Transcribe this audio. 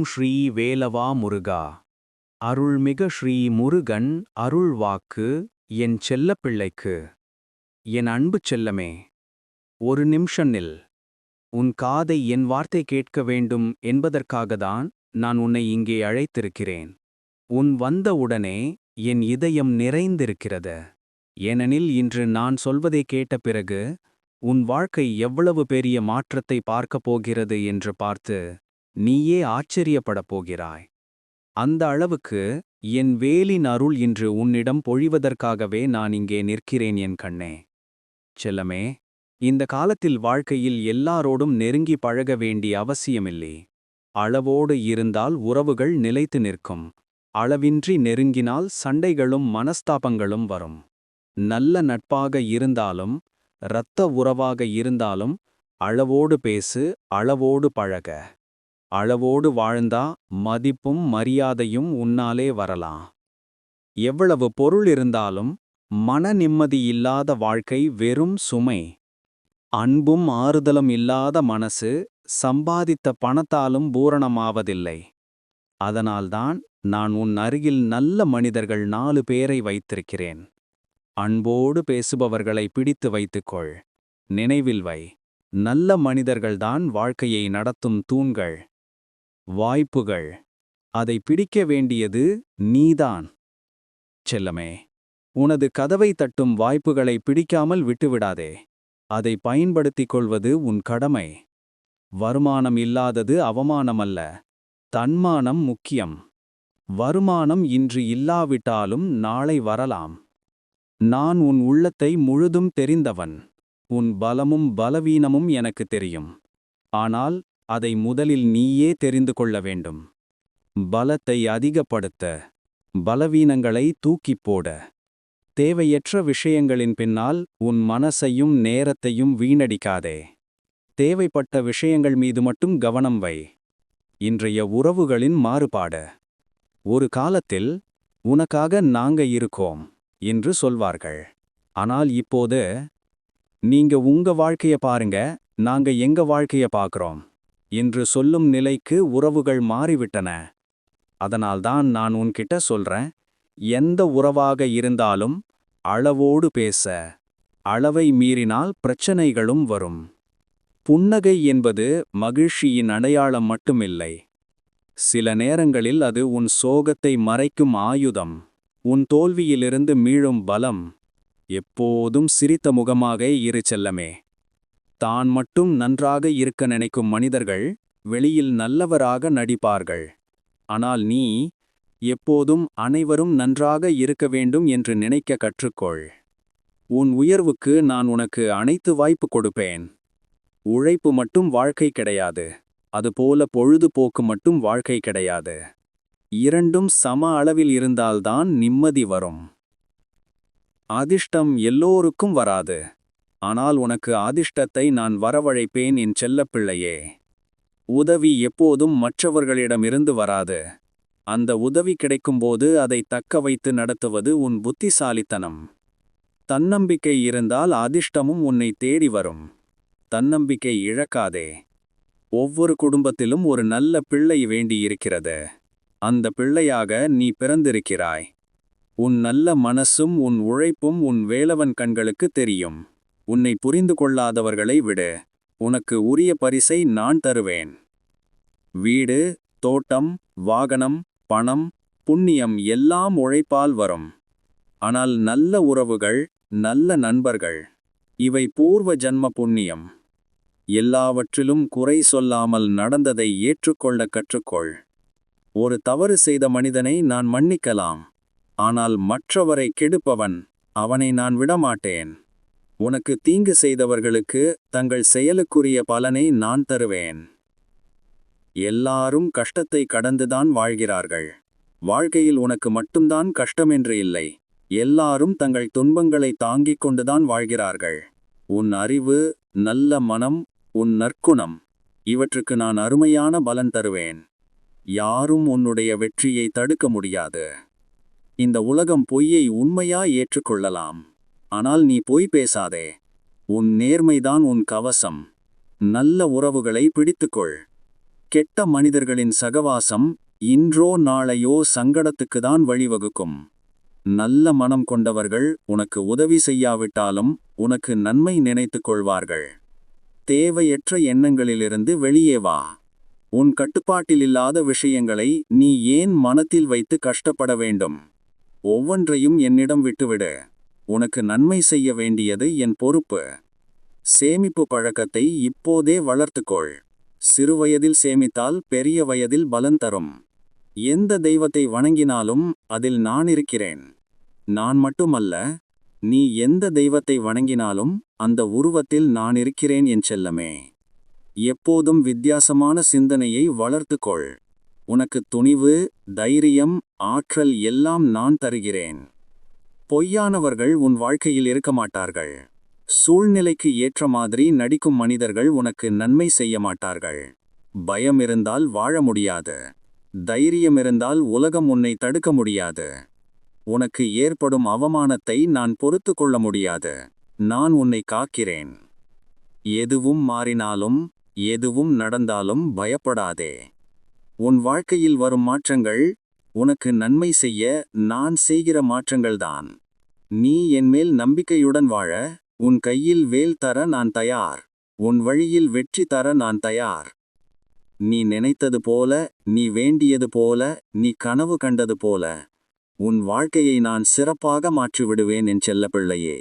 ஓம் ஸ்ரீ வேலவா முருகா. அருள்மிக ஸ்ரீ முருகன் அருள் வாக்கு என் செல்லப்பிள்ளைக்கு. என் அன்பு செல்லமே ஒரு நிமிஷம் நில். உன் காதை என் வார்த்தை கேட்க வேண்டும் என்பதற்காகத்தான் நான் உன்னை இங்கே அழைத்திருக்கிறேன். உன் வந்தவுடனே என் இதயம் நிறைந்திருக்கிறது. ஏனெனில் இன்று நான் சொல்வதை கேட்ட பிறகு உன் வாழ்க்கை எவ்வளவு பெரிய மாற்றத்தை பார்க்கப் போகிறது என்று பார்த்து நீயே ஆச்சரியப்படப் போகிறாய். அந்த அளவுக்கு என் வேலின் அருள் இன்று உன்னிடம் பொழிவதற்காகவே நான் இங்கே நிற்கிறேன் என் கண்ணே. செல்லமே இந்த காலத்தில் வாழ்க்கையில் எல்லாரோடும் நெருங்கி பழக வேண்டிய அவசியமில்லை. அளவோடு இருந்தால் உறவுகள் நிலைத்து நிற்கும். அளவின்றி நெருங்கினால் சண்டைகளும் மனஸ்தாபங்களும் வரும். நல்ல நட்பாக இருந்தாலும் இரத்த உறவாக இருந்தாலும் அளவோடு பேசு அளவோடு பழக. அளவோடு வாழ்ந்தா மதிப்பும் மரியாதையும் உன்னாலே வரலாம். எவ்வளவு பொருள் இருந்தாலும் மன நிம்மதி இல்லாத வாழ்க்கை வெறும் சுமை. அன்பும் ஆறுதலும் இல்லாத மனசு சம்பாதித்த பணத்தாலும் பூரணமாவதில்லை. அதனால்தான் நான் உன் அருகில் நல்ல மனிதர்கள் நாலு பேரை வைத்திருக்கிறேன். அன்போடு பேசுபவர்களை பிடித்து வைத்துக்கொள். நினைவில் வை. நல்ல மனிதர்கள்தான் வாழ்க்கையை நடத்தும் தூண்கள். வாய்ப்புகள். அதை பிடிக்க வேண்டியது நீதான். செல்லமே உனது கதவை தட்டும் வாய்ப்புகளை பிடிக்காமல் விட்டுவிடாதே. அதை பயன்படுத்திக் கொள்வது உன் கடமை. வருமானம் இல்லாதது அவமானமல்ல. தன்மானம் முக்கியம். வருமானம் இன்று இல்லாவிட்டாலும் நாளை வரலாம். நான் உன் உள்ளத்தை முழுதும் தெரிந்தவன். உன் பலமும் பலவீனமும் எனக்கு தெரியும். ஆனால் அதை முதலில் நீயே தெரிந்து கொள்ள வேண்டும். பலத்தை அதிகப்படுத்த பலவீனங்களை தூக்கிப் போட. தேவையற்ற விஷயங்களின் பின்னால் உன் மனசையும் நேரத்தையும் வீணடிக்காதே. தேவைப்பட்ட விஷயங்கள் மீது மட்டும் கவனம் வை. இன்றைய உறவுகளின் மாறுபாடு. ஒரு காலத்தில் உனக்காக நாங்க இருக்கோம் என்று சொல்வார்கள். ஆனால் இப்போது நீங்க உங்க வாழ்க்கைய பாருங்க நாங்க எங்க வாழ்க்கைய பார்க்கிறோம் என்று சொல்லும் நிலைக்கு உறவுகள் மாறிவிட்டன. அதனால்தான் நான் உன்கிட்ட சொல்றேன் எந்த உறவாக இருந்தாலும் அளவோடு பேச அளவை மீறினால் பிரச்சனைகளும் வரும். புன்னகை என்பது மகிழ்ச்சியின் அடையாளம் மட்டுமில்லை. சில நேரங்களில் அது உன் சோகத்தை மறைக்கும் ஆயுதம் உன் தோல்வியிலிருந்து மீழும் பலம் எப்போதும் சிரித்த முகமாக இரு செல்லமே. தான் மட்டும் நன்றாக இருக்க நினைக்கும் மனிதர்கள் வெளியில் நல்லவராக நடிப்பார்கள். ஆனால் நீ எப்போதும் அனைவரும் நன்றாக இருக்க வேண்டும் என்று நினைக்க கற்றுக்கொள். உன் உயர்வுக்கு நான் உனக்கு அனைத்து வாய்ப்பு கொடுப்பேன். உழைப்பு மட்டும் வாழ்க்கை கிடையாது. அதுபோல பொழுதுபோக்கு மட்டும் வாழ்க்கை கிடையாது. இரண்டும் சம அளவில் இருந்தால்தான் நிம்மதி வரும். அதிர்ஷ்டம் எல்லோருக்கும் வராது. ஆனால் உனக்கு அதிர்ஷ்டத்தை நான் வரவழைப்பேன் என் செல்லப்பிள்ளையே. உதவி எப்போதும் மற்றவர்களிடமிருந்து வராது. அந்த உதவி கிடைக்கும்போது அதை தக்க வைத்து நடத்துவது உன் புத்திசாலித்தனம். தன்னம்பிக்கை இருந்தால் அதிர்ஷ்டமும் உன்னை தேடி வரும். தன்னம்பிக்கை இழக்காதே. ஒவ்வொரு குடும்பத்திலும் ஒரு நல்ல பிள்ளை வேண்டியிருக்கிறது. அந்த பிள்ளையாக நீ பிறந்திருக்கிறாய். உன் நல்ல மனசும் உன் உழைப்பும் உன் வேலவன் கண்களுக்கு தெரியும். உன்னை புரிந்து கொள்ளாதவர்களை விடு. உனக்கு உரிய பரிசை நான் தருவேன். வீடு தோட்டம் வாகனம் பணம் புண்ணியம் எல்லாம் உழைப்பால் வரும். ஆனால் நல்ல உறவுகள் நல்ல நண்பர்கள் இவை பூர்வ ஜன்ம புண்ணியம். எல்லாவற்றிலும் குறை சொல்லாமல் நடந்ததை ஏற்றுக்கொள்ள கற்றுக்கொள். ஒரு தவறு செய்த மனிதனை நான் மன்னிக்கலாம். ஆனால் மற்றவரை கெடுப்பவன் அவனை நான் விடமாட்டேன். உனக்கு தீங்கு செய்தவர்களுக்கு தங்கள் செயலுக்குரிய பலனை நான் தருவேன். எல்லாரும் கஷ்டத்தை கடந்துதான் வாழ்கிறார்கள். வாழ்க்கையில் உனக்கு மட்டும்தான் கஷ்டமென்று இல்லை. எல்லாரும் தங்கள் துன்பங்களை தாங்கிக் கொண்டுதான் வாழ்கிறார்கள். உன் அறிவு நல்ல மனம் உன் நற்குணம் இவற்றுக்கு நான் அருமையான பலன் தருவேன். யாரும் உன்னுடைய வெற்றியை தடுக்க முடியாது. இந்த உலகம் பொய்யை உண்மையா ஏற்றுக்கொள்ளலாம். ஆனால் நீ பொய் பேசாதே. உன் நேர்மைதான் உன் கவசம். நல்ல உறவுகளை பிடித்துக்கொள். கெட்ட மனிதர்களின் சகவாசம் இன்றோ நாளையோ சங்கடத்துக்குதான் வழிவகுக்கும். நல்ல மனம் கொண்டவர்கள் உனக்கு உதவி செய்யாவிட்டாலும் உனக்கு நன்மை நினைத்துக் கொள்வார்கள். தேவையற்ற எண்ணங்களிலிருந்து வெளியே வா. உன் கட்டுப்பாட்டில் இல்லாத விஷயங்களை நீ ஏன் மனத்தில் வைத்து கஷ்டப்பட வேண்டும்? ஒவ்வொன்றையும் என்னிடம் விட்டுவிடு. உனக்கு நன்மை செய்ய வேண்டியது என் பொறுப்பு. சேமிப்பு பழக்கத்தை இப்போதே வளர்த்துக்கொள். சிறுவயதில் சேமித்தால் பெரிய வயதில் பலன் தரும். எந்த தெய்வத்தை வணங்கினாலும் அதில் நான் இருக்கிறேன். நான் மட்டுமல்ல நீ எந்த தெய்வத்தை வணங்கினாலும் அந்த உருவத்தில் நான் இருக்கிறேன் என் செல்லமே. எப்போதும் வித்தியாசமான சிந்தனையை வளர்த்துக்கொள். உனக்கு துணிவு தைரியம் ஆற்றல் எல்லாம் நான் தருகிறேன். பொய்யானவர்கள் உன் வாழ்க்கையில் இருக்க மாட்டார்கள். சூழ்நிலைக்கு ஏற்ற மாதிரி நடிக்கும் மனிதர்கள் உனக்கு நன்மை செய்ய மாட்டார்கள். பயம் இருந்தால் வாழ முடியாது. தைரியம் இருந்தால் உலகம் உன்னை தடுக்க முடியாது. உனக்கு ஏற்படும் அவமானத்தை நான் பொறுத்து கொள்ள முடியாது. நான் உன்னை காக்கிறேன். எதுவும் மாறினாலும் எதுவும் நடந்தாலும் பயப்படாதே. உன் வாழ்க்கையில் வரும் மாற்றங்கள் உனக்கு நன்மை செய்ய நான் செய்கிற மாற்றங்கள்தான். நீ என்மேல் நம்பிக்கையுடன் வாழ உன் கையில் வேல் தர நான் தயார் உன் வழியில் வெற்றி தர நான் தயார். நீ நினைத்தது போல நீ வேண்டியது போல நீ கனவு கண்டது போல உன் வாழ்க்கையை நான் சிறப்பாக மாற்றிவிடுவேன் என் செல்லப்பிள்ளையே.